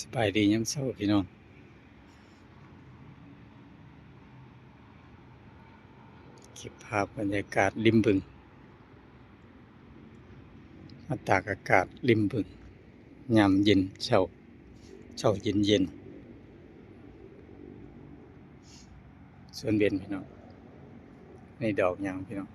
สบายดียังเศร้าพี่น้องเก็บภาพบรรยากาศริมบึง มาตากอากาศริมบึงยามเย็นเช้าเช้าเย็นเย็นสวนเบียนพี่น้องในดอกยางพี่น้อง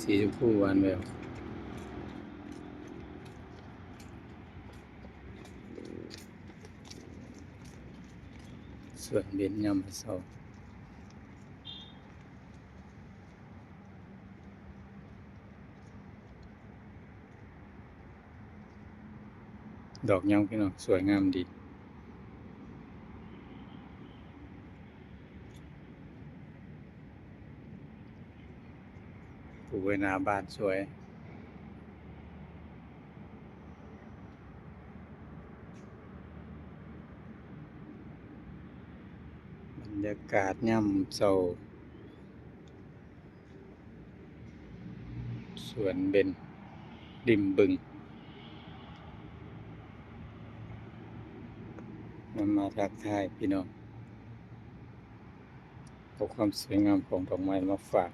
สีชมพูหวานแววส่วนเบ็นยามมื้อเช้าดอกยางพี่น้องสวยงามดี ปลูกไว้หน้าบ้านสวย บรรยากาศย่ำเศร้าสวนเบนริมบึง มันมาทักทายพี่น้องเอาความสวยงามของดอกไม้มาฝาก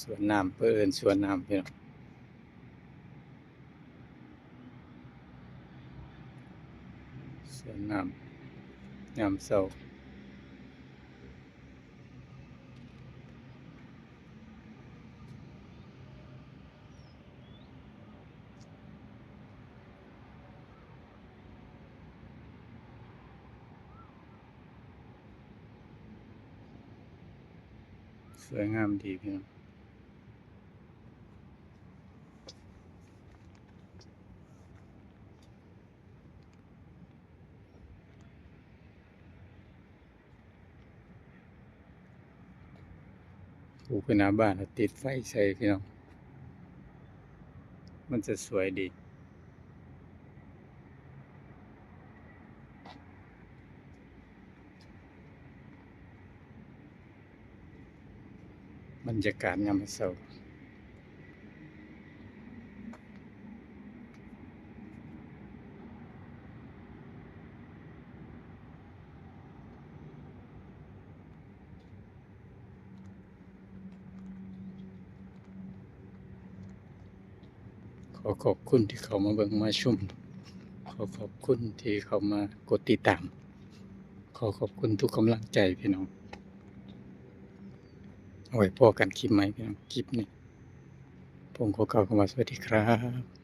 สวนน้ำเพื่อเอินสวนน้ำพี่น้องสวนน้ำยามเศร้าสวยงามดีพี่น้อง ปลูกไปหน้าบ้านติดไฟใส่พี่น้อง มันจะสวยดีบรรยากาศยามเช้า ขอขอบคุณที่เขามาเบิ่งมาชุมขอขอบคุณที่เขามากดติดตาม ขอขอบคุณทุกกำลังใจพี่น้องเอาไว้พอกันคลิปไหมพี่น้องคลิปนี้ผมขอกล่าวคำว่าสวัสดีครับ